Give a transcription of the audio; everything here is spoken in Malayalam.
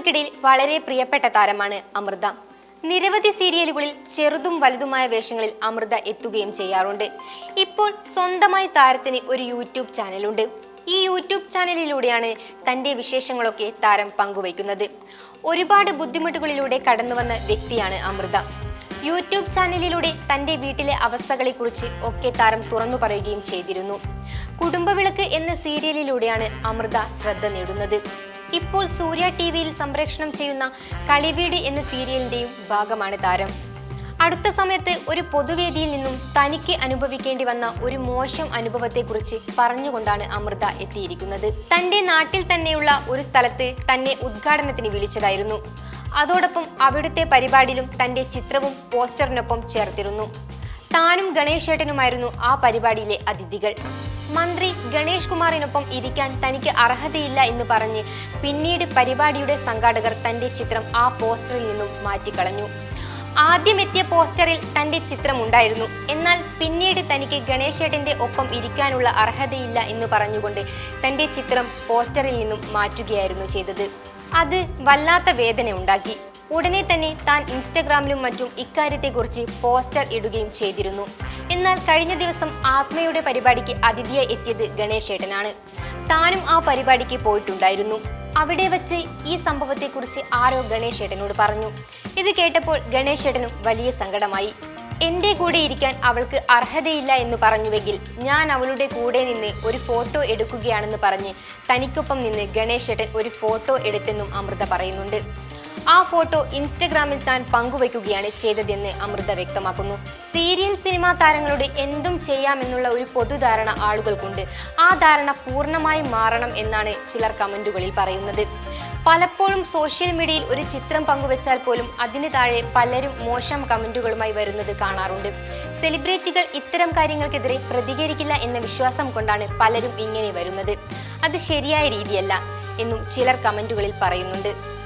ജനങ്ങൾക്കിടയിൽ വളരെ പ്രിയപ്പെട്ട താരമാണ് അമൃത. നിരവധി സീരിയലുകളിൽ ചെറുതും വലുതുമായ വേഷങ്ങളിൽ അമൃത എത്തുകയും ചെയ്യാറുണ്ട്. ഇപ്പോൾ സ്വന്തമായി താരത്തിന് ഒരു യൂട്യൂബ് ചാനലുണ്ട്. ഈ യൂട്യൂബ് ചാനലിലൂടെയാണ് തന്റെ വിശേഷങ്ങളൊക്കെ താരം പങ്കുവയ്ക്കുന്നത്. ഒരുപാട് ബുദ്ധിമുട്ടുകളിലൂടെ കടന്നുവന്ന വ്യക്തിയാണ് അമൃത. യൂട്യൂബ് ചാനലിലൂടെ തന്റെ വീട്ടിലെ അവസ്ഥകളെക്കുറിച്ച് ഒക്കെ താരം തുറന്നു പറയുകയും ചെയ്തിരുന്നു. കുടുംബവിളക്ക് എന്ന സീരിയലിലൂടെയാണ് അമൃത ശ്രദ്ധ നേടുന്നത്. ഇപ്പോൾ സൂര്യ ടി വിയിൽ സംപ്രേഷണം ചെയ്യുന്ന കളിവീട് എന്ന സീരിയലിന്റെയും ഭാഗമാണ് താരം. അടുത്ത സമയത്ത് ഒരു പൊതുവേദിയിൽ നിന്നും തനിക്ക് അനുഭവിക്കേണ്ടി വന്ന ഒരു മോശം അനുഭവത്തെക്കുറിച്ച് പറഞ്ഞുകൊണ്ടാണ് അമൃത എത്തിയിരിക്കുന്നത്. തന്റെ നാട്ടിൽ തന്നെയുള്ള ഒരു സ്ഥലത്ത് തന്നെ ഉദ്ഘാടനത്തിന് വിളിച്ചതായിരുന്നു. അതോടൊപ്പം അവിടുത്തെ പരിപാടിയിലും തന്റെ ചിത്രവും പോസ്റ്ററിനൊപ്പം ചേർത്തിരുന്നു. താനും ഗണേഷ് ഏട്ടനുമായിരുന്നു ആ പരിപാടിയിലെ അതിഥികൾ. മന്ത്രി ഗണേഷ് കുമാറിനൊപ്പം ഇരിക്കാൻ തനിക്ക് അർഹതയില്ല എന്ന് പറഞ്ഞ് പിന്നീട് പരിപാടിയുടെ സംഘാടകർ തന്റെ ചിത്രം ആ പോസ്റ്ററിൽ നിന്നും മാറ്റിക്കളഞ്ഞു. ആദ്യം എത്തിയ പോസ്റ്ററിൽ തന്റെ ചിത്രം ഉണ്ടായിരുന്നു എന്നാൽ പിന്നീട് തനിക്ക് ഗണേശേട്ടന്റെ ഒപ്പം ഇരിക്കാനുള്ള അർഹതയില്ല എന്ന് പറഞ്ഞുകൊണ്ട് തന്റെ ചിത്രം പോസ്റ്ററിൽ നിന്നും മാറ്റുകയായിരുന്നു ചെയ്തത്. അത് വല്ലാത്ത വേദന ഉണ്ടാക്കി ഉടനെ തന്നെ താൻ ഇൻസ്റ്റഗ്രാമിലും മറ്റും ഇക്കാര്യത്തെക്കുറിച്ച് പോസ്റ്റർ ഇടുകയും ചെയ്തിരുന്നു. എന്നാൽ കഴിഞ്ഞ ദിവസം ആത്മയുടെ പരിപാടിക്ക് അതിഥിയായി എത്തിയത് ഗണേശ് ചേട്ടനാണ് താനും ആ പരിപാടിക്ക് പോയിട്ടുണ്ടായിരുന്നു. അവിടെ വച്ച് ഈ സംഭവത്തെക്കുറിച്ച് ആരോ ഗണേശേട്ടനോട് പറഞ്ഞു. ഇത് കേട്ടപ്പോൾ ഗണേശ് ചേട്ടനും വലിയ സങ്കടമായി. എന്റെ കൂടെ ഇരിക്കാൻ അവൾക്ക് അർഹതയില്ല എന്ന് പറഞ്ഞുവെങ്കിൽ ഞാൻ അവളുടെ കൂടെ നിന്ന് ഒരു ഫോട്ടോ എടുക്കുകയാണെന്ന് പറഞ്ഞ് തനിക്കൊപ്പം നിന്ന് ഗണേശേട്ടൻ ഒരു ഫോട്ടോ എടുത്തെന്നും അമൃത പറയുന്നുണ്ട്. ആ ഫോട്ടോ ഇൻസ്റ്റഗ്രാമിൽ താൻ പങ്കുവയ്ക്കുകയാണ് ചെയ്തതെന്ന് അമൃത വ്യക്തമാക്കുന്നു. സീരിയൽ സിനിമാ താരങ്ങളുടെ എന്തും ചെയ്യാമെന്നുള്ള ഒരു പൊതുധാരണ ആളുകൾക്കുണ്ട്. ആ ധാരണ പൂർണമായി മാറണം എന്നാണ് ചിലർ കമന്റുകളിൽ പറയുന്നത്. പലപ്പോഴും സോഷ്യൽ മീഡിയയിൽ ഒരു ചിത്രം പങ്കുവച്ചാൽ പോലും അതിന് താഴെ പലരും മോശം കമന്റുകളുമായി വരുന്നത് കാണാറുണ്ട്. സെലിബ്രിറ്റികൾ ഇത്തരം കാര്യങ്ങൾക്കെതിരെ പ്രതികരിക്കില്ല എന്ന വിശ്വാസം കൊണ്ടാണ് പലരും ഇങ്ങനെ വരുന്നത്. അത് ശരിയായ രീതിയല്ല എന്നും ചിലർ കമന്റുകളിൽ പറയുന്നുണ്ട്.